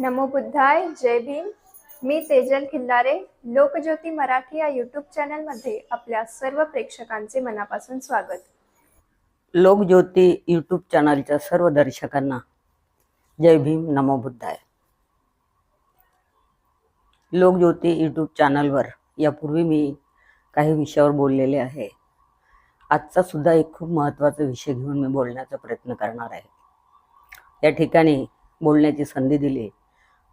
नमो बुद्धाय जय भीम. मी तेजल खिल्लारे लोकज्योती मराठी या यूट्यूब चॅनलमध्ये आपल्या सर्व प्रेक्षकांचे मनापासून स्वागत. लोकज्योती यूट्यूब चॅनलच्या सर्व दर्शकांना जय भीम नमो बुद्धाय. लोकज्योती यूट्यूब चॅनलवर यापूर्वी मी काही विषयावर बोललेले आहे. आजचा सुद्धा एक खूप महत्त्वाचा विषय घेऊन मी बोलण्याचा प्रयत्न करणार आहे. या ठिकाणी बोलण्याची संधी दिली.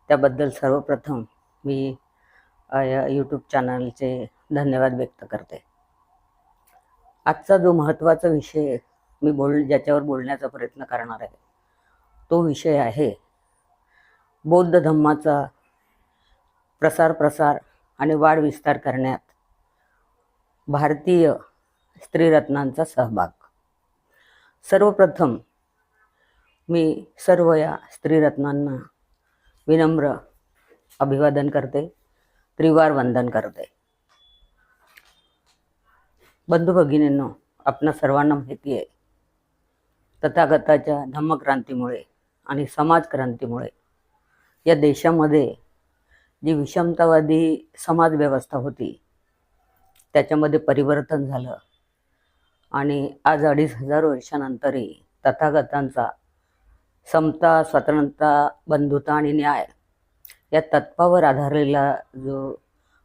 त्याबद्दल सर्वप्रथम मी या यूट्यूब चॅनलचे धन्यवाद व्यक्त करते. आजचा जो महत्त्वाचा विषय मी बोल ज्याच्यावर बोलण्याचा प्रयत्न करणार आहे तो विषय आहे बौद्ध धम्माचा प्रसार प्रसार आणि वाढ विस्तार करण्यात भारतीय स्त्रीरत्नांचा सहभाग. सर्वप्रथम मी सर्व या स्त्रीरत्नांना विनम्र अभिवादन करते त्रिवार वंदन करते. बंधू भगिनींनो आपणा सर्वांना माहिती आहे तथागताच्या धम्मक्रांतीमुळे आणि समाजक्रांतीमुळे या देशामध्ये जी विषमतावादी समाज व्यवस्था होती त्याच्यामध्ये परिवर्तन झालं. आणि आज अडीच हजार वर्षानंतरही तथागतांचा समता स्वतंत्रता बंधुता आणि न्याय या तत्वावर आधारलेला जो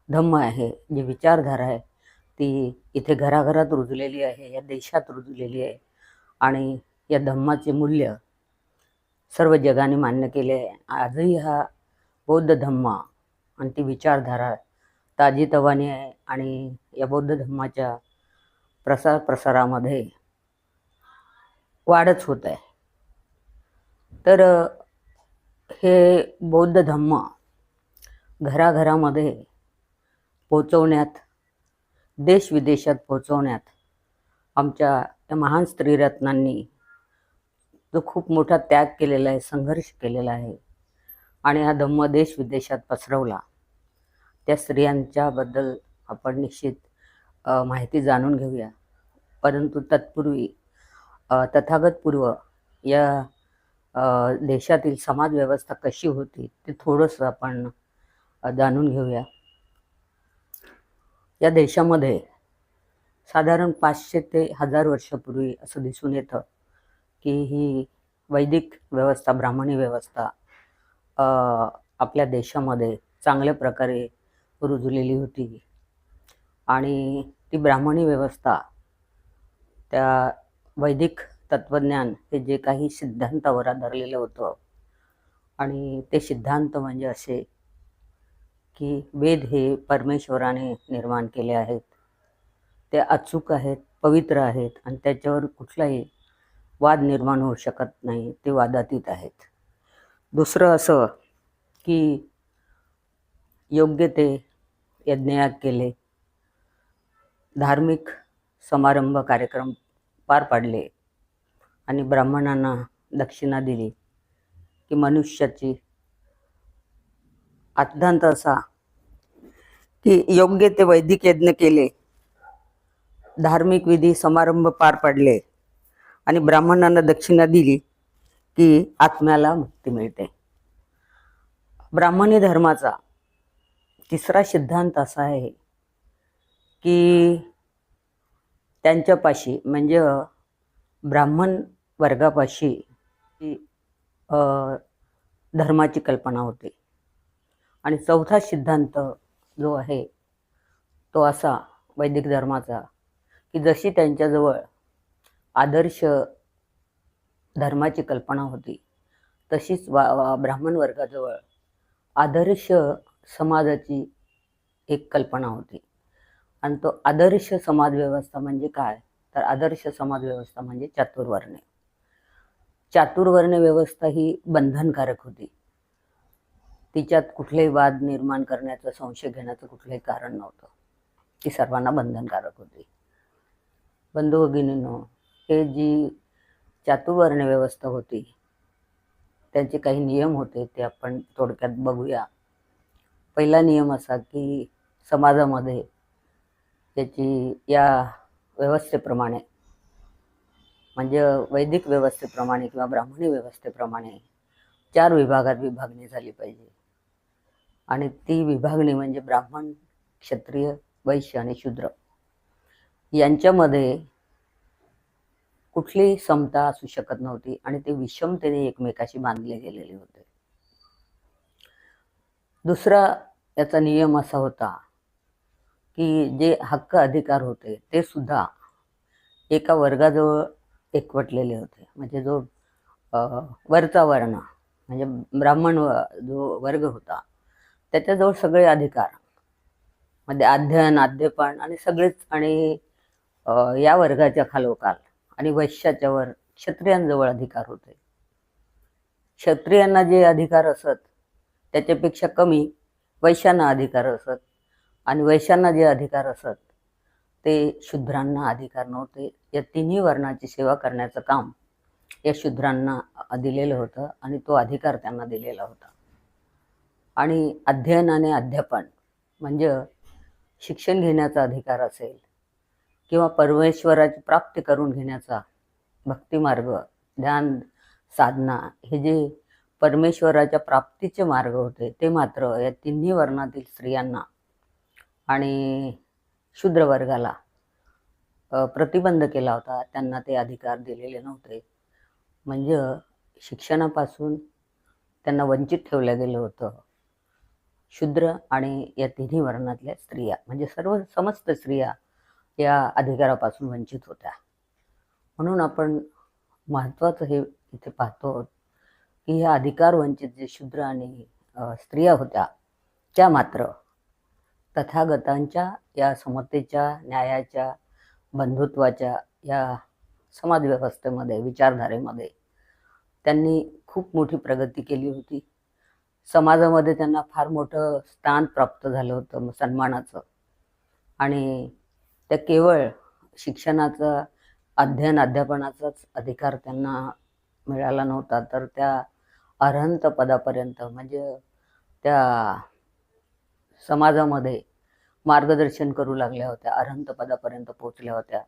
धम्म आहे जी विचारधारा आहे ती इथे घराघरात रुजलेली आहे या देशात रुजलेली आहे. आणि या धम्माचे मूल्य सर्व जगाने मान्य केले आहे. आजही हा बौद्ध धम्म आणि ती विचारधारा ताजीतवानी आहे आणि या बौद्ध धम्माच्या प्रसार प्रसारामध्ये वाढच होत आहे. तर हे बौद्ध धम्म घराघरामध्ये पोचवण्यात देशविदेशात पोचवण्यात आमच्या या महान स्त्रीरत्नांनी जो खूप मोठा त्याग केलेला आहे संघर्ष केलेला आहे आणि हा धम्म देश विदेशात पसरवला त्या स्त्रियांच्याबद्दल आपण निश्चित माहिती जाणून घेऊया. परंतु तत्पूर्वी तथागतपूर्व या देशातील समाजव्यवस्था कशी होती ते थोडंसं आपण जाणून घेऊया. या देशामध्ये साधारण पाचशे ते हजार वर्षापूर्वी असं दिसून येतं की ही वैदिक व्यवस्था ब्राह्मणी व्यवस्था आपल्या देशामध्ये चांगल्या प्रकारे रुजलेली होती. आणि ती ब्राह्मणी व्यवस्था त्या वैदिक तत्त्वज्ञान हे जे काही सिद्धांतावर आधारलेलं होतं. आणि ते सिद्धांत म्हणजे असे की वेद हे परमेश्वराने निर्माण केले आहेत. ते अचूक आहेत पवित्र आहेत आणि त्याच्यावर कुठलाही वाद निर्माण होऊ शकत नाही ते वादातीत आहेत. दुसरं असं की योग्य ते यज्ञयाग केले. धार्मिक समारंभ कार्यक्रम पार पाडले. आणि ब्राह्मणांना दक्षिणा दिली की मनुष्याची अत्यंत असा की योग्य ते वैदिक यज्ञ केले. धार्मिक विधी समारंभ पार पडले आणि ब्राह्मणांना दक्षिणा दिली की आत्म्याला मुक्ती मिळते. ब्राह्मणी धर्माचा तिसरा सिद्धांत असा आहे की त्यांच्यापाशी म्हणजे ब्राह्मण वर्गापाशी ही, धर्माची कल्पना होती. आणि चौथा सिद्धांत जो आहे तो असा वैदिक धर्माचा की जशी त्यांच्याजवळ आदर्श धर्माची कल्पना होती तशीच वा वा- ब्राह्मण वर्गाजवळ आदर्श समाजाची एक कल्पना होती. आणि तो आदर्श समाज व्यवस्था म्हणजे काय? तर आदर्श समाज व्यवस्था म्हणजे चातुर्वर्ण्य. चातुर्वर्ण व्यवस्था ही बंधनकारक होती. तिच्यात कुठलेही वाद निर्माण करण्याचं संशय घेण्याचं कुठलंही कारण नव्हतं. ती सर्वांना बंधनकारक होती. बंधू भगिनींनो हे जी चातुर्वर्ण व्यवस्था होती त्यांचे काही नियम होते ते आपण थोडक्यात बघूया. पहिला नियम असा की समाजामध्ये त्याची या व्यवस्थेप्रमाणे. म्हणजे वैदिक व्यवस्थेप्रमाणे किंवा ब्राह्मणी व्यवस्थेप्रमाणे चार विभागात विभागणी झाली पाहिजे. आणि ती विभागणी म्हणजे ब्राह्मण क्षत्रिय वैश्य आणि शूद्र. यांच्यामध्ये कुठलीही समता असू शकत नव्हती आणि ते विषमतेने एकमेकाशी बांधले गेलेले होते. दुसरा याचा नियम असा होता की जे हक्क अधिकार होते ते सुद्धा एका वर्गाजवळ एकवटलेले होते. म्हणजे जो वरचा वर्ण म्हणजे ब्राह्मण व- जो वर्ग होता त्याच्याजवळ सगळे अधिकार म्हणजे अध्ययन अध्यपण आणि सगळेच आणि या वर्गाच्या खालोखाल आणि वैश्याच्या वर क्षत्रियांजवळ अधिकार होते. क्षत्रियांना जे अधिकार असत त्याच्यापेक्षा कमी वैश्यांना अधिकार असत. आणि वैश्यांना जे अधिकार असत ते शूद्रांना अधिकार नव्हते. या तिन्ही वर्णाची सेवा करण्याचं काम या शूद्रांना दिलेलं होतं आणि तो अधिकार त्यांना दिलेला होता. आणि अध्ययन आणि अध्यापन म्हणजे शिक्षण घेण्याचा अधिकार असेल किंवा परमेश्वराची प्राप्ती करून घेण्याचा भक्तिमार्ग ध्यान साधना हे जे परमेश्वराच्या प्राप्तीचे मार्ग होते ते मात्र या तिन्ही वर्णातील स्त्रियांना आणि शूद्र वर्गाला प्रतिबंध केला होता. त्यांना ते अधिकार दिलेले नव्हते. म्हणजे शिक्षणापासून त्यांना वंचित ठेवलं गेलं होतं. शूद्र आणि या तिन्ही वर्णातल्या स्त्रिया म्हणजे सर्व समस्त स्त्रिया या अधिकारापासून वंचित होत्या. म्हणून आपण महत्त्वाचं हे इथे पाहतो आहोत की ह्या अधिकार वंचित जे शूद्र आणि स्त्रिया होत्या त्या मात्र तथागतांच्या या समतेच्या न्यायाच्या बंधुत्वाच्या या समाजव्यवस्थेमध्ये विचारधारेमध्ये त्यांनी खूप मोठी प्रगती केली होती. समाजामध्ये त्यांना फार मोठं स्थान प्राप्त झालं होतं सन्मानाचं. आणि त्या केवळ शिक्षणाचा अध्ययन अध्यापनाचाच अधिकार त्यांना मिळाला नव्हता तर त्या अरहंत पदापर्यंत म्हणजे त्या समाजामध्ये मार्गदर्शन करू लागल्या होत्या अरहंतपदापर्यंत पोचल्या होत्या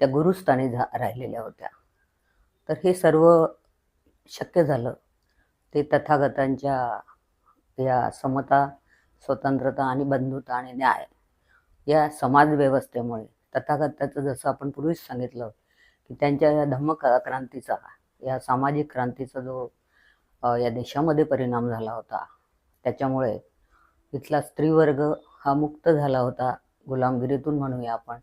त्या गुरुस्थानी झा राहिलेल्या होत्या. तर हे सर्व शक्य झालं. ते तथागतांच्या या समता स्वतंत्रता आणि बंधुता आणि न्याय या समाज व्यवस्थेमुळे तथागताचं जसं आपण पूर्वीच सांगितलं की त्यांच्या या धम्म क्रांतीचा या सामाजिक क्रांतीचा जो या देशामध्ये परिणाम झाला होता त्याच्यामुळे इथला स्त्रीवर्ग हा मुक्त झाला होता. गुलामगिरीतून म्हणूया आपण.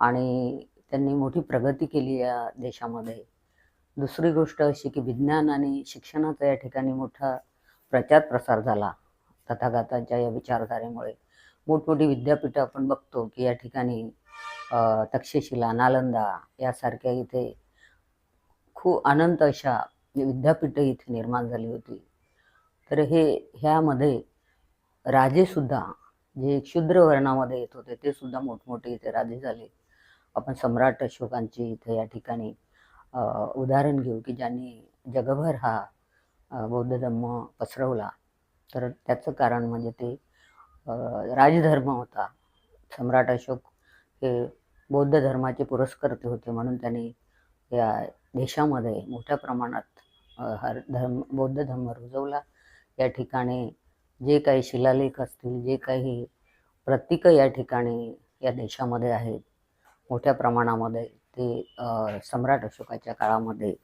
आणि त्यांनी मोठी प्रगती केली या देशामध्ये. दुसरी गोष्ट अशी की विज्ञान आणि शिक्षणाचा या ठिकाणी मोठा प्रचार प्रसार झाला. तथागतांच्या या विचारधारेमुळे. मोठमोठी विद्यापीठं आपण बघतो की या ठिकाणी तक्षशिला नालंदा यासारख्या इथे खूप अनंत अशा विद्यापीठं इथे निर्माण झाली होती. तर हे ह्यामध्ये राजेसुद्धा जे क्षुद्र वर्णामध्ये येत होते ते सुद्धा मोठमोठे इथे राजे झाले. आपण सम्राट अशोकांची इथे या ठिकाणी उदाहरण घेऊ की ज्यांनी जगभर हा बौद्ध धर्म पसरवला. तर त्याचं कारण म्हणजे ते राजधर्म होता. सम्राट अशोक हे बौद्ध धर्माचे पुरस्कर्ते होते म्हणून त्यांनी या देशामध्ये मोठ्या प्रमाणात हर धर्म बौद्ध धर्म रुजवला. या ठिकाणी जे काही शिलालेख असतील जे काही प्रतीकं या ठिकाणी या देशामध्ये आहेत मोठ्या प्रमाणामध्ये ते सम्राट अशोकाच्या काळामध्ये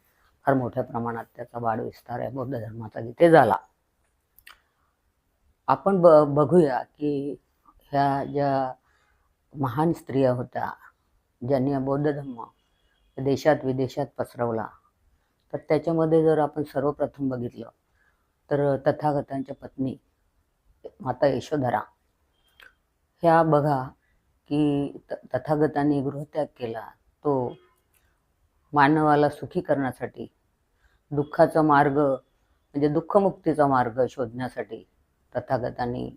फार मोठ्या प्रमाणात त्याचा वाढ विस्तार आहे बौद्ध धर्माचा तिथे झाला. आपण ब बघूया की ह्या ज्या महान स्त्रिया होत्या ज्यांनी बौद्ध धर्म देशात विदेशात पसरवला तर त्याच्यामध्ये जर आपण सर्वप्रथम बघितलं तर तथागतांच्या पत्नी माता यशोधरा. ह्या बघा की त तथागतांनी गृहत्याग केला तो मानवाला सुखी करण्यासाठी दुःखाचा मार्ग म्हणजे दुःखमुक्तीचा मार्ग शोधण्यासाठी तथागतांनी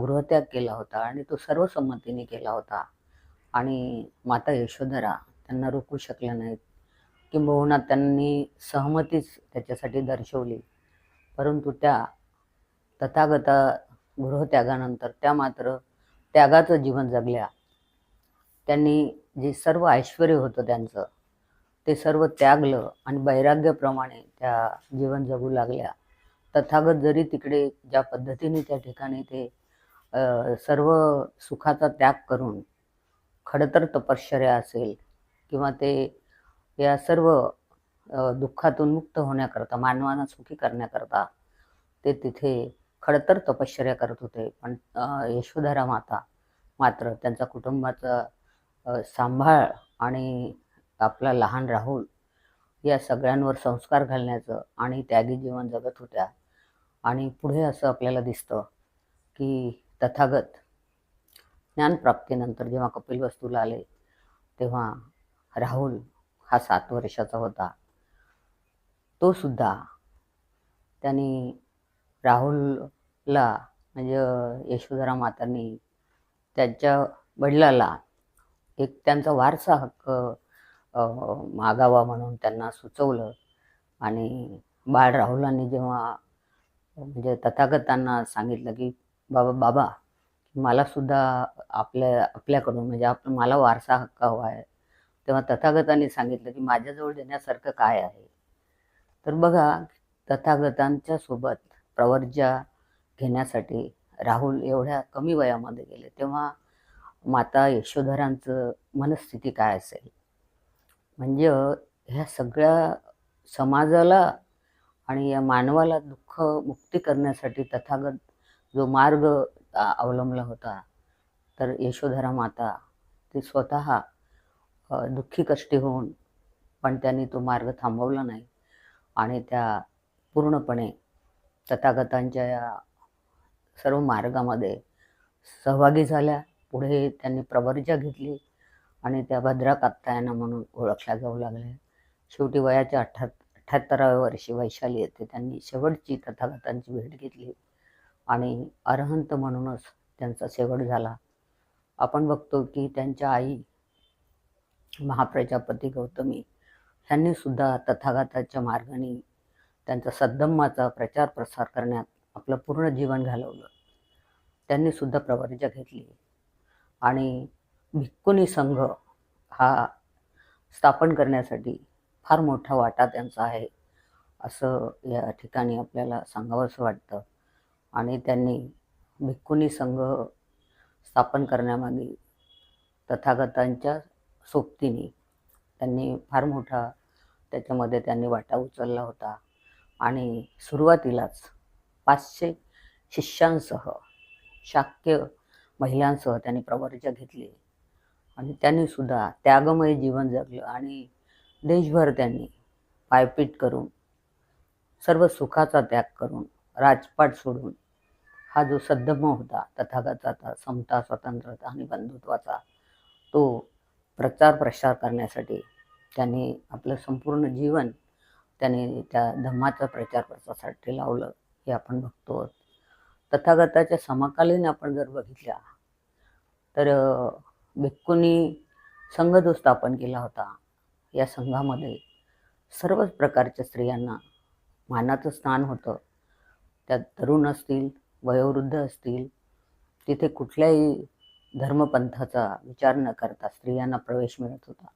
गृहत्याग केला होता आणि तो सर्वसंमतीने केला होता. आणि माता यशोधरा त्यांना रोखू शकल्या नाहीत. किंबहुना त्यांनी सहमतीच त्याच्यासाठी दर्शवली. परंतु त्या तथागता गृहत्यागानंतर त्या मात्र त्यागाचं जीवन जगल्या. त्यांनी जे सर्व ऐश्वर होतं त्यांचं ते सर्व त्यागलं आणि वैराग्याप्रमाणे त्या जीवन जगू लागल्या. तथागत जरी तिकडे ज्या पद्धतीने त्या ठिकाणी ते सर्व सुखाचा त्याग करून खडतर तपश्चर्या असेल किंवा ते या सर्व दुःखातून मुक्त होण्याकरता मानवांना सुखी करण्याकरता ते तिथे खडतर तपश्चर्या करत होते. पण यशोधरा माता मात्र त्यांचा कुटुंबाचा सांभाळ आणि आपला लहान राहुल या सगळ्यांवर संस्कार घालण्याचं आणि त्यागी जीवन जगत होत्या. आणि पुढे असं आपल्याला दिसतं की तथागत ज्ञानप्राप्तीनंतर जेव्हा कपिल वस्तूला आले तेव्हा राहुल हा सात वर्षाचा होता. तो सुद्धा त्यांनी ला म्हणजे यशोधरा मातांनी त्यांच्या वडिलाला एक त्यांचा वारसा हक्क मागावा म्हणून त्यांना सुचवलं. आणि बाळ राहुलांनी जेव्हा म्हणजे तथागतांना सांगितलं की बाबा बाबा मला सुद्धा आपल्या आपल्याकडून म्हणजे आप मला वारसा हक्क हवा आहे. तेव्हा तथागतांनी सांगितलं की माझ्याजवळ देण्यासारखं काय आहे? तर बघा तथागतांच्या सोबत प्रवर्जा घेण्यासाठी राहुल एवढ्या कमी वयामध्ये गेले तेव्हा माता यशोधरांचं मनस्थिती काय असेल? म्हणजे ह्या सगळ्या समाजाला आणि या मानवाला दुःख मुक्ती करण्यासाठी तथागत जो मार्ग अवलंबला होता तर यशोधरा माता ती स्वतः दुःखी कष्टी होऊन पण त्यांनी तो मार्ग थांबवला नाही आणि त्या पूर्णपणे तथागतांच्या या सर्व मार्गामध्ये सहभागी झाल्या. पुढे त्यांनी प्रवर्जा घेतली आणि त्या भद्रा कात्तायना म्हणून ओळखल्या जाऊ लागल्या. शेवटी वयाच्या अठ्ठ्या अठ्ठ्याहत्तराव्या वर्षी वैशाली येथे त्यांनी शेवटची तथागतांची भेट घेतली आणि अरहंत म्हणूनच त्यांचा शेवट झाला. आपण बघतो की त्यांच्या आई महाप्रजापती गौतमी ह्यांनी सुद्धा तथागताच्या मार्गाने त्यांचा सद्धम्माचा प्रचार प्रसार करण्यात आपलं पूर्ण जीवन घालवलं. त्यांनी सुद्धा प्रवर्जा घेतली. आणि भिक्कुनी संघ हा स्थापन करण्यासाठी फार मोठा वाटा त्यांचा आहे असं या ठिकाणी आपल्याला सांगावंसं वाटतं. आणि त्यांनी भिक्कुनी संघ स्थापन करण्यामागे तथागतांच्या सोबतीने त्यांनी फार मोठा त्याच्यामध्ये त्यांनी वाटा उचलला होता. आणि सुरुवातीलाच पाचशे शिष्यांसह शाक्य महिलांसह त्यांनी प्रवर्जा घेतली. आणि त्यांनी सुद्धा त्यागमय जीवन जगलं आणि देशभर त्यांनी पायपीट करून सर्व सुखाचा त्याग करून राजपाट सोडून हा जो सद्धम होता तथागताचा समता स्वतंत्रता आणि बंधुत्वाचा तो प्रचार प्रसार करण्यासाठी त्यांनी आपलं संपूर्ण जीवन त्यांनी त्या धम्माचा प्रचार प्रसारासाठी लावलं. हे आपण बघतो तथागताच्या समकालीन आपण जर बघितल्या तर भिक्कूंनी संघ जो स्थापन केला होता. या संघामध्ये सर्वच प्रकारच्या स्त्रियांना मानाचं स्थान होतं. त्यात तरुण असतील वयोवृद्ध असतील तिथे कुठल्याही धर्मपंथाचा विचार न करता स्त्रियांना प्रवेश मिळत होता.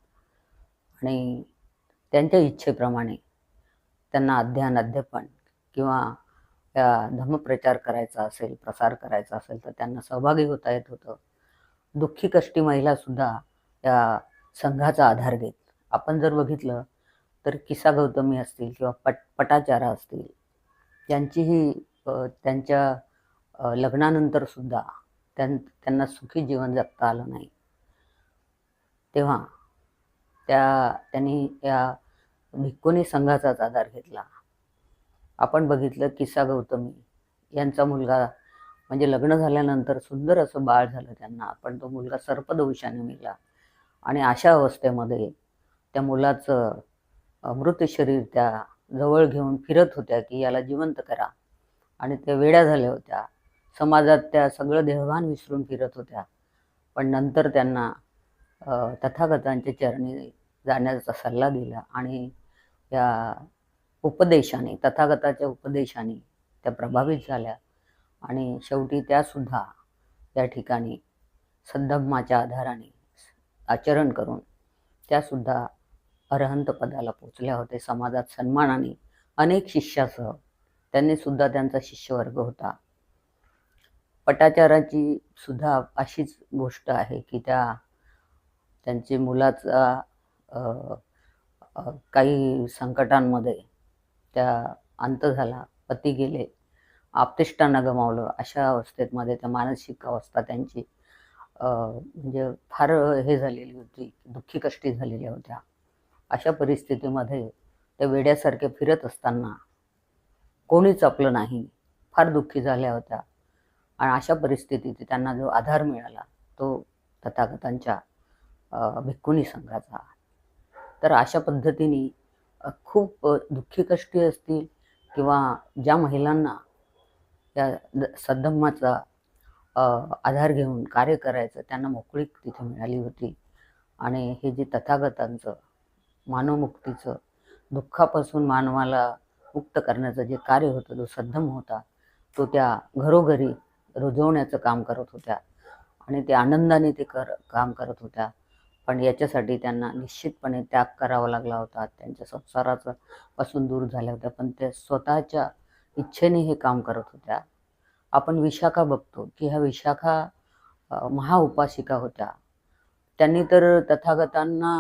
आणि त्यांच्या इच्छेप्रमाणे त्यांना अध्ययन अध्यापन किंवा धर्मप्रचार करायचा असेल प्रसार करायचा असेल तर त्यांना सहभागी होता येत होतं. दुःखी कष्टी महिलासुद्धा या संघाचा आधार घेत. आपण जर बघितलं तर किसा गौतमी असतील किंवा पट पटाचारा असतील त्यांचीही त्यांच्या लग्नानंतर सुद्धा त्यां त्यांना सुखी जीवन जगता आलं नाही. तेव्हा त्या त्यांनी या भिक्कुनी संघाचाच आधार घेतला. आपण बघितलं किस्सा गौतमी यांचा मुलगा म्हणजे लग्न झाल्यानंतर सुंदर असं बाळ झालं त्यांना. पण तो मुलगा सर्पदंशाने मिला. आणि अशा अवस्थेमध्ये त्या मुलाचं मृत शरीर त्या जवळ घेऊन फिरत होत्या की याला जिवंत करा. आणि त्या वेड्या झाल्या होत्या. समाजात त्या सगळं देहभान विसरून फिरत होत्या. पण नंतर त्यांना तथागतांच्या चरणी जाण्याचा सल्ला दिला आणि या उपदेशाने तथागताच्या उपदेशाने त्या प्रभावित झाल्या. आणि शेवटी त्यासुद्धा या ठिकाणी सद्धम्माच्या आधाराने आचरण करून त्यासुद्धा अरहंत पदाला पोचल्या होते. समाजात सन्मानाने अनेक शिष्यासह त्यांनी सुद्धा त्यांचा शिष्यवर्ग होता. पटाचाराची सुद्धा अशीच गोष्ट आहे की त्या त्यांची मुलाचा काही संकटांमध्ये त्या अंत झाला पती गेले. आपतिष्टांना गमावलं. अशा अवस्थेत मध्ये त्या मानसिक अवस्था त्यांची म्हणजे फार हे झालेली होती दुःखी कष्टी झालेल्या होत्या. अशा परिस्थितीमध्ये त्या वेड्यासारखे फिरत असताना कोणीच आपलं नाही फार दुःखी झाल्या होत्या. आणि अशा परिस्थितीत त्यांना जो आधार मिळाला तो तथागतांच्या भिक्कुनी संघाचा. तर अशा पद्धतीने खूप दुःखी कष्टी असतील किंवा ज्या महिलांना त्या सद्धम्माचा आधार घेऊन कार्य करायचं त्यांना मोकळीक तिथे मिळाली होती. आणि हे जे तथागतांचं मानवमुक्तीचं दुःखापासून मानवाला मुक्त करण्याचं जे कार्य होतं जो सद्धम होता तो त्या घरोघरी रुजवण्याचं काम करत होत्या. आणि ते आनंदाने ते कर काम करत होत्या. पण याच्यासाठी त्यांना निश्चितपणे त्याग करावा लागला होता. त्यांच्या संसाराचं पासून दूर झाल्या होत्या पण त्या स्वतःच्या इच्छेने हे काम करत होत्या. आपण विशाखा बघतो की ह्या विशाखा महाउपासिका होत्या. त्यांनी तर तथागतांना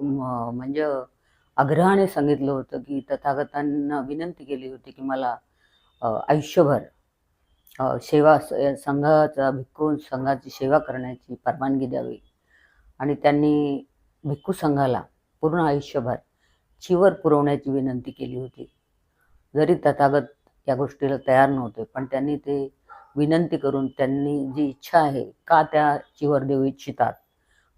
म्हणजे आग्रहाने सांगितलं होतं की तथागतांना विनंती केली होती की मला आयुष्यभर सेवा संघाचा भिक्खून संघाची सेवा करण्याची परवानगी द्यावी. आणि त्यांनी भिक्खू संघाला पूर्ण आयुष्यभर चिवर पुरवण्याची विनंती केली होती. जरी तथागत या गोष्टीला तयार नव्हते पण त्यांनी ते विनंती करून त्यांनी जी इच्छा आहे का त्या चिवर देऊ इच्छितात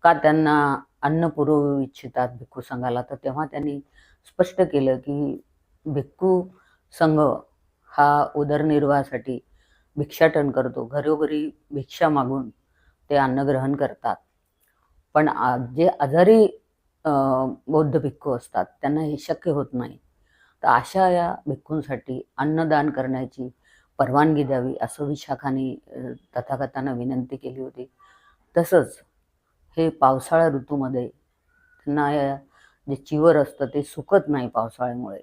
का त्यांना अन्न पुरवू इच्छितात भिक्खू संघाला तर तेव्हा त्यांनी स्पष्ट केलं की भिक्खू संघ हा उदरनिर्वाहासाठी भिक्षाटन करतो. घरोघरी भिक्षा मागून ते अन्न ग्रहण करतात. पण आ- जे आजारी बौद्ध भिक्खू असतात त्यांना हे शक्य होत नाही. तर अशा या भिक्खूंसाठी अन्नदान करण्याची परवानगी द्यावी असं विशाखाने तथागतांना विनंती केली होती. तसंच हे पावसाळा ऋतूमध्ये त्यांना या जे चिवर असतं ते सुकत नाही पावसाळ्यामुळे.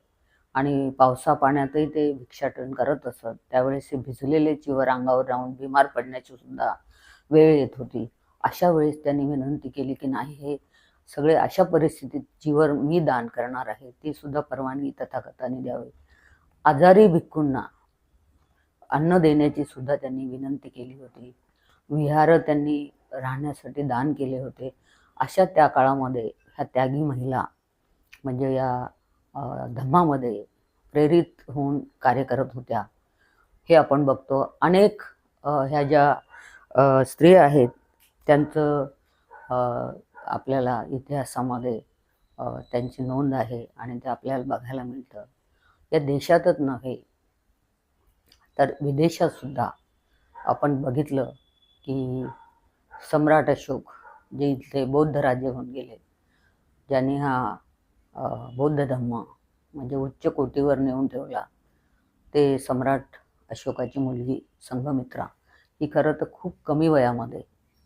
आणि पावसा पाण्यातही ते भिक्षाटन करत असत. त्यावेळेस हे भिजलेले चिवर अंगावर राहून बिमार पडण्याची सुद्धा वेळ येत होती. अशा वेळेस त्यांनी विनंती केली की नाही हे सगळे अशा परिस्थितीत जीवर मी दान करणार आहे ती सुद्धा परवानगी तथाकथाने द्यावी. आजारी भिक्खूंना अन्न देण्याची सुद्धा त्यांनी विनंती केली होती. विहार त्यांनी राहण्यासाठी दान केले होते. अशा त्या काळामध्ये ह्या त्यागी महिला म्हणजे या धम्मामध्ये प्रेरित होऊन कार्य करत होत्या. हे आपण बघतो. अनेक ह्या ज्या स्त्रिया आहेत त्यांचं आपल्याला इतिहासामध्ये त्यांची नोंद आहे आणि ते आपल्याला बघायला मिळतं. या देशातच नव्हे तर विदेशात सुद्धा आपण बघितलं की सम्राट अशोक जे इथले बौद्ध राज्य होऊन गेले ज्यांनी हा बौद्ध धम्म म्हणजे उच्च कोटीवर नेऊन ठेवला ते सम्राट अशोकाची मुलगी संघमित्रा ही खरं तर खूप कमी वयामध्ये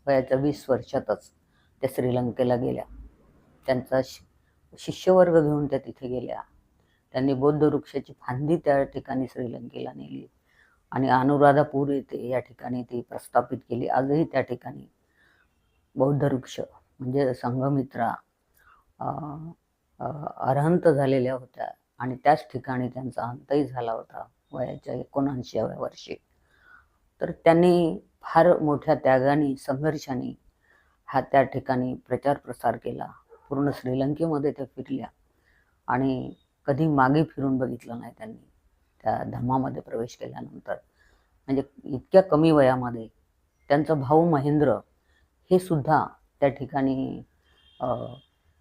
वयाच्या वीस वर्षातच त्या श्रीलंकेला गेल्या. त्यांचा शि शिष्यवर्ग घेऊन त्या तिथे गेल्या. त्यांनी बौद्ध वृक्षाची फांदी त्या ठिकाणी श्रीलंकेला नेली आणि अनुराधापूर येथे या ठिकाणी ती प्रस्थापित केली. आजही त्या ठिकाणी बौद्ध वृक्ष म्हणजे संघमित्रा अरहंत झालेल्या होत्या आणि त्याच ठिकाणी त्यांचा अंतही झाला होता वयाच्या एकोणऐंशीव्या वर्षी. तर त्यांनी फार मोठ्या त्यागाने संघर्षाने हा त्या ठिकाणी प्रचार प्रसार केला. पूर्ण श्रीलंकेमध्ये त्या फिरल्या आणि कधी मागे फिरून बघितलं नाही त्यांनी. त्या धम्मामध्ये प्रवेश केल्यानंतर. म्हणजे इतक्या कमी वयामध्ये त्यांचा भाऊ महेंद्र हे सुद्धा त्या ठिकाणी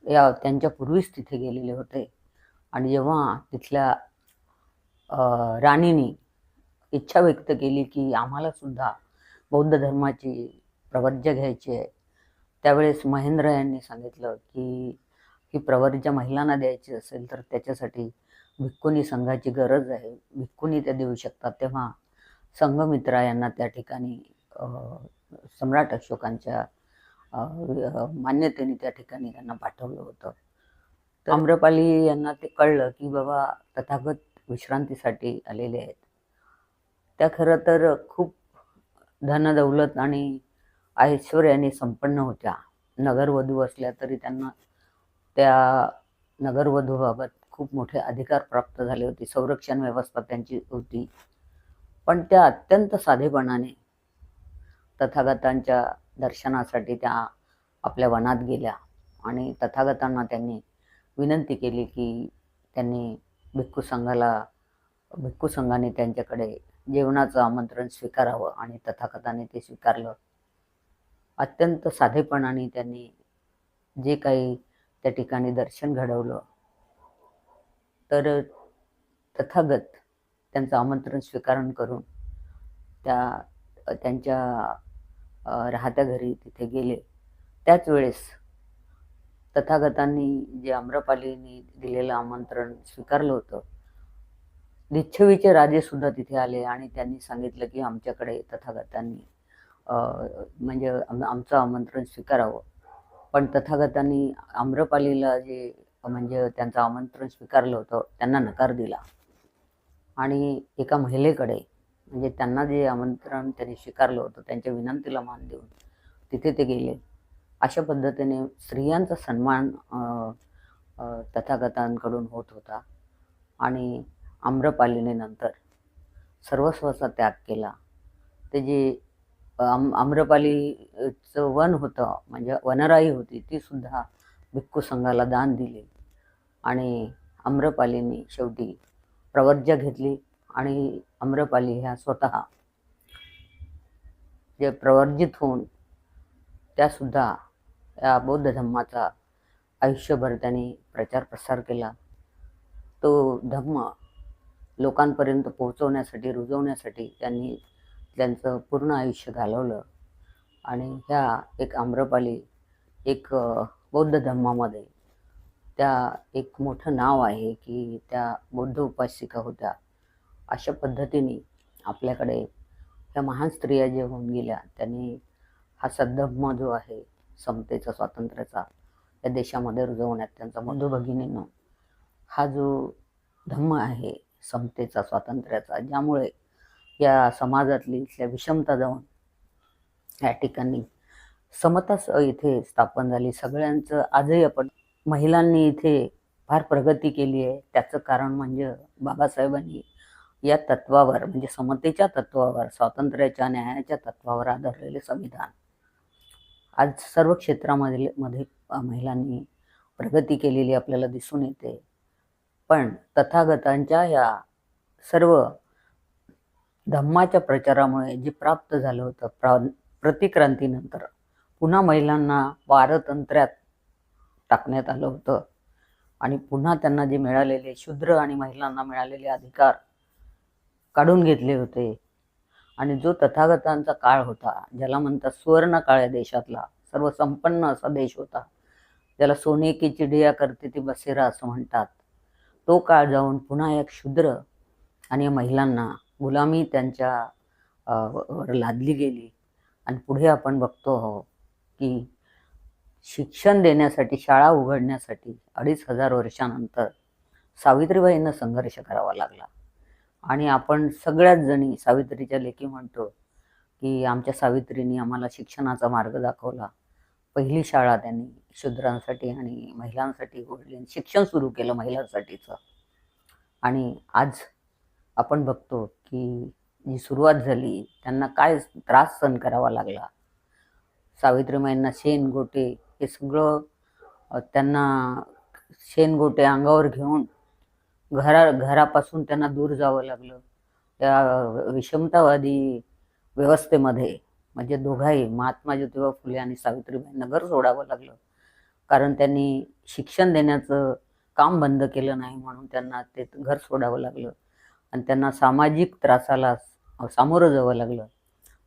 या त्यांच्या पूर्वीच तिथे गेलेले होते. आणि जेव्हा तिथल्या राणीनी राणीने इच्छा व्यक्त केली की आम्हाला सुद्धा बौद्ध धर्माची प्रवर्ज्य घ्यायची आहे. त्यावेळेस महेंद्र यांनी सांगितलं की ही प्रवर्ज्य महिलांना द्यायची असेल तर त्याच्यासाठी भिक्कुनी संघाची गरज आहे. भिक्कुनी त्या देऊ शकतात. तेव्हा संघमित्रा यांना त्या ठिकाणी सम्राट अशोकांच्या मान्यतेने त्या ठिकाणी त्यांना पाठवलं होतं. तर आम्रपाली यांना ते कळलं की बाबा तथागत विश्रांतीसाठी आलेले आहेत. त्या खरं तर खूप धनदौलत आणि ऐश्वर्याने संपन्न होत्या. नगरवधू असल्या तरी त्यांना त्या नगरवधूबाबत खूप मोठे अधिकार प्राप्त झाले होते. संरक्षण व्यवस्था त्यांची होती. पण त्या अत्यंत साधेपणाने तथागतांच्या दर्शनासाठी त्या आपल्या वनात गेल्या आणि तथागतांना त्यांनी विनंती केली की त्यांनी भिक्खू संघाला भिक्खू संघाने त्यांच्याकडे जेवणाचं आमंत्रण स्वीकारावं आणि तथागताने ते स्वीकारलं. अत्यंत साधेपणाने त्यांनी जे काही त्या ठिकाणी दर्शन घडवलं. तर तथागत त्यांचं आमंत्रण स्वीकारण करून त्या त्यांच्या राहत्या घरी तिथे गेले. त्याच वेळेस तथागतांनी जे आम्रपालींनी दिलेलं आमंत्रण स्वीकारलं होतं लिच्छवीचे राजे सुद्धा तिथे आले आणि त्यांनी सांगितलं की आमच्याकडे तथागतांनी म्हणजे आम- आमचं आमंत्रण स्वीकारावं. पण तथागतांनी आम्रपालीला जे म्हणजे त्यांचं आमंत्रण स्वीकारलं होतं त्यांना नकार दिला. आणि एका महिलेकडे म्हणजे त्यांना जे आमंत्रण त्यांनी स्वीकारलं होतं त्यांच्या विनंतीला मान देऊन तिथे ते गेले. अशा पद्धतीने स्त्रियांचा सन्मान तथागतांकडून होत होता. आणि आम्रपालीने नंतर सर्वस्वाचा त्याग केला. ते जे आम आम्रपालीचं वन होतं म्हणजे वनराई होती ती सुद्धा भिक्खू संघाला दान दिली. आणि आम्रपालीने शेवटी प्रवर्जा घेतली आणि आम्रपाली ह्या स्वतः जे प्रवर्जित होऊन त्यासुद्धा या बौद्ध धम्माचा आयुष्यभर त्यांनी प्रचार प्रसार केला. तो धम्म लोकांपर्यंत पोहोचवण्यासाठी रुजवण्यासाठी त्यांनी त्यांचं पूर्ण आयुष्य घालवलं. आणि ह्या एक आम्रपाली एक बौद्ध धर्मामध्ये त्या एक मोठं नाव आहे की त्या बौद्ध उपासिका होत्या. अशा पद्धतीने आपल्याकडे ह्या महान स्त्रिया जे होऊन गेल्या त्यांनी हा सद्धम्म जो आहे समतेचा स्वातंत्र्याचा या देशामध्ये रुजवण्यात त्यांचा मधुभगिनीनं हा जो धम्म आहे समतेचा स्वातंत्र्याचा ज्यामुळे या समाजातली इथल्या विषमता जाऊन या ठिकाणी समता स- इथे स्थापन झाली. सगळ्यांचं आजही आपण महिलांनी इथे फार प्रगती केली आहे. त्याचं कारण म्हणजे बाबासाहेबांनी या तत्वावर म्हणजे समतेच्या तत्वावर स्वातंत्र्याच्या न्यायाच्या तत्वावर आधारलेले संविधान. आज सर्व क्षेत्रामध्ये मध्ये महिलांनी प्रगती केलेली आपल्याला दिसून येते. पण तथागतांच्या या सर्व धम्माच्या प्रचारामुळे जे प्राप्त झालं होतं प्रा प्रतिक्रांतीनंतर पुन्हा महिलांना पारतंत्र्यात टाकण्यात आलं होतं. आणि पुन्हा त्यांना जे मिळालेले शूद्र आणि महिलांना मिळालेले अधिकार काढून घेतले होते. आणि जो तथागतांचा काळ होता ज्याला म्हणतात सुवर्ण काळ या देशातला सर्व संपन्न असा देश होता ज्याला सोने की चिडिया करते ती बसेरा असं म्हणतात. तो काळ जाऊन पुन्हा एक शूद्र आणि महिलांना गुलामी त्यांच्या वर लादली गेली. आणि पुढे आपण बघतो आहो की शिक्षण देण्यासाठी शाळा उघडण्यासाठी अडीच हजार वर्षानंतर सावित्रीबाईंना संघर्ष करावा लागला. आणि आपण सगळ्याच जणी सावित्रीच्या लेखी म्हणतो की आमच्या सावित्रीने आम्हाला शिक्षणाचा मार्ग दाखवला. पहिली शाळा त्यांनी शूद्रांसाठी आणि महिलांसाठी उघडली आणि शिक्षण सुरू केलं महिलांसाठीचं. आणि आज आपण बघतो की जी सुरुवात झाली त्यांना काय त्रास सहन करावा लागला? सावित्रीमाईंना शेण गोटे हे सगळं त्यांना शेण गोटे अंगावर घेऊन घरा घरापासून त्यांना दूर जावं लागलं. त्या विषमतावादी व्यवस्थेमध्ये म्हणजे दोघाही महात्मा ज्योतिबा फुले आणि सावित्रीबाईंना घर सोडावं लागलं. कारण त्यांनी शिक्षण देण्याचं काम बंद केलं नाही म्हणून त्यांना ते घर सोडावं लागलं. आणि त्यांना सामाजिक त्रासाला सामोरं जावं लागलं.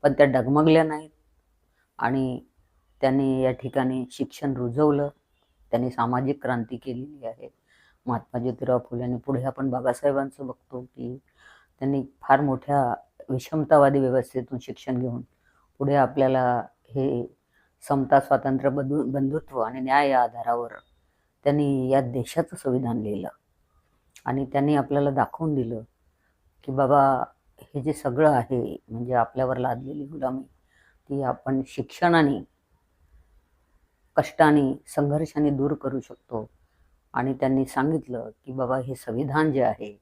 पण त्या डगमगल्या नाहीत. आणि त्यांनी या ठिकाणी शिक्षण रुजवलं. त्यांनी सामाजिक क्रांती केलेली आहे. महात्मा ज्योतिराव फुले आणि पुढे आपण बाबासाहेबांचं बघतो की त्यांनी फार मोठ्या विषमतावादी व्यवस्थेतून शिक्षण घेऊन पुढे आपल्याला हे समता स्वातंत्र्य बंधु बंधुत्व आणि न्याय या आधारावर त्यांनी या देशाचं संविधान लिहिलं. आणि त्यांनी आपल्याला दाखवून दिलं की बाबा हे जे सगळं आहे म्हणजे आपल्यावर लादलेली गुलामी ती आपण शिक्षणाने कष्टाने संघर्षाने दूर करू शकतो. आणि त्यांनी सांगितलं की बाबा हे संविधान जे आहे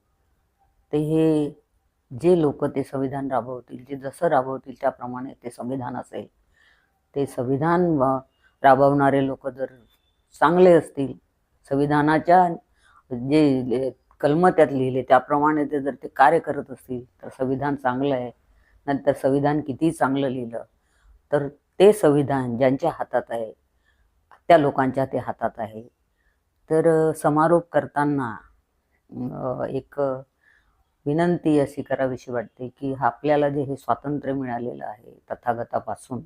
ते हे जे लोक ते संविधान राबवतील जे जसं राबवतील त्याप्रमाणे ते संविधान असेल. ते संविधान राबवणारे लोक जर चांगले असतील संविधानाच्या जे कलम त्यात लिहिले त्याप्रमाणे ते जर ते कार्य करत असतील तर संविधान चांगलं आहे. नंतर संविधान किती चांगलं लिहिलं तर ते संविधान ज्यांच्या हातात आहे त्या लोकांच्या ते हातात आहे. तर समारोप करताना एक विनंती अशी करावीशी वाटते की हा आपल्याला जे हे स्वातंत्र्य मिळालेलं आहे तथागतापासून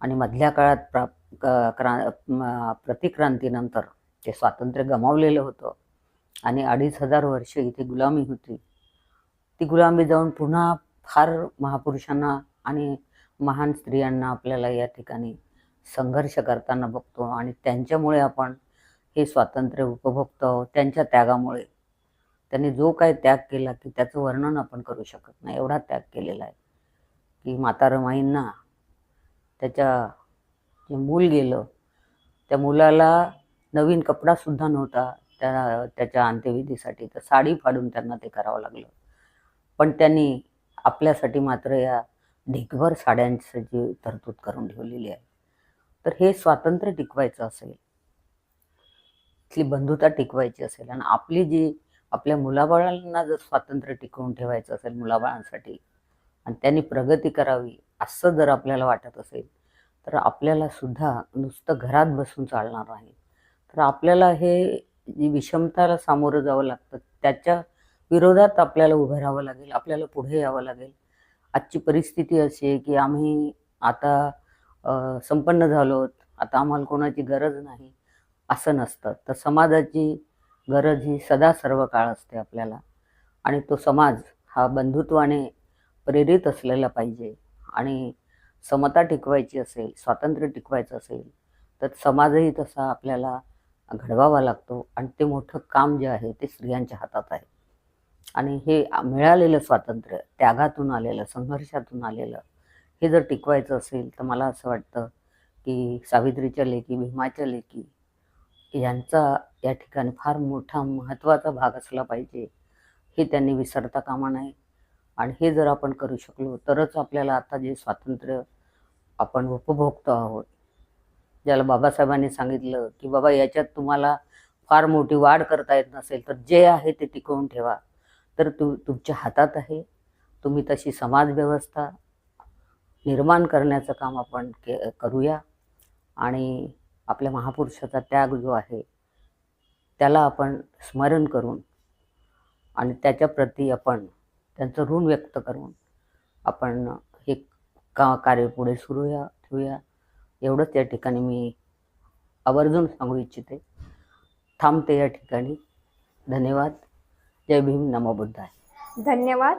आणि मधल्या काळात प्रा क- क्रा प्रतिक्रांतीनंतर ते स्वातंत्र्य गमावलेलं होतं आणि अडीच हजार वर्ष इथे गुलामी होती ती गुलामी जाऊन पुन्हा फार महापुरुषांना आणि महान स्त्रियांना आपल्याला या ठिकाणी संघर्ष करताना बघतो आणि त्यांच्यामुळे आपण हे स्वातंत्र्य उपभोगतो आहोत. त्यांच्या त्यागामुळे त्यांनी जो काय त्याग केला की त्याचं वर्णन आपण करू शकत नाही. एवढा त्याग केलेला आहे की माता रमाईंना त्याच्या जे मूल गेलं त्या मुलाला नवीन कपडासुद्धा नव्हता त्या त्याच्या अंत्यविधीसाठी. तर साडी फाडून त्यांना ते करावं लागलं. पण त्यांनी आपल्यासाठी मात्र या ढिगभर साड्यांची तरतूद करून ठेवलेली आहे तर हे स्वातंत्र्य टिकवायचं असेल इथली बंधुता टिकवायची असेल आणि आपली जी आपल्या मुलाबाळांना जर स्वातंत्र्य टिकवून ठेवायचं असेल मुलाबाळांसाठी आणि त्यांनी प्रगती करावी असं जर आपल्याला वाटत असेल तर आपल्याला सुद्धा नुसतं घरात बसून चालणार नाही. तर आपल्याला हे जी विषमताला सामोरं जावं लागतं त्याच्या विरोधात आपल्याला उभं राहावं लागेल आपल्याला पुढे यावं लागेल. आजची परिस्थिती अशी आहे की आम्ही आता संपन्न झालो आहोत आता आम्हाला कोणाची गरज नाही असं नसतं. तर समाजाची गरज ही सदा सर्व काळ असते आपल्याला. आणि तो समाज हा बंधुत्वाने प्रेरित असलेला पाहिजे. आणि समता टिकवायची असेल स्वातंत्र्य टिकवायचं असेल तर समाजही तसा आपल्याला घडवावा लागतो. आणि ते मोठं काम जे आहे ते स्त्रियांच्या हातात आहे. आणि हे मिळालेलं स्वातंत्र्य त्यागातून आलेलं संघर्षातून आलेलं हे जर टिकवायचं असेल तर मला असं वाटतं की सावित्रीच्या लेखी भीमाच्या लेखी यांचा या ठिकाणी फार मोठा महत्त्वाचा भाग असला पाहिजे. हे त्यांनी विसरता कामा नये. आणि हे जर आपण करू शकलो तरच आपल्याला आता जे स्वातंत्र्य आपण उपभोगतो आहोत. ज्याला बाबासाहेबांनी सांगितलं की बाबा याच्यात तुम्हाला फार मोठी वाढ करता येत नसेल तर जे आहे ते टिकवून ठेवा. तर तु तुमच्या हातात आहे. तुम्ही तशी समाजव्यवस्था निर्माण करण्याचं काम आपण के करूया. आणि आपल्या महापुरुषाचा त्याग जो आहे त्याला आपण स्मरण करून आणि त्याच्याप्रती आपण त्यांचं ऋण व्यक्त करून आपण हे का कार्य पुढे सुरूया ठेवूया. एवढंच या ठिकाणी मी आवर्जून सांगू इच्छिते. थांबते या ठिकाणी. धन्यवाद. जय भीम. नमो बुद्धाय. धन्यवाद.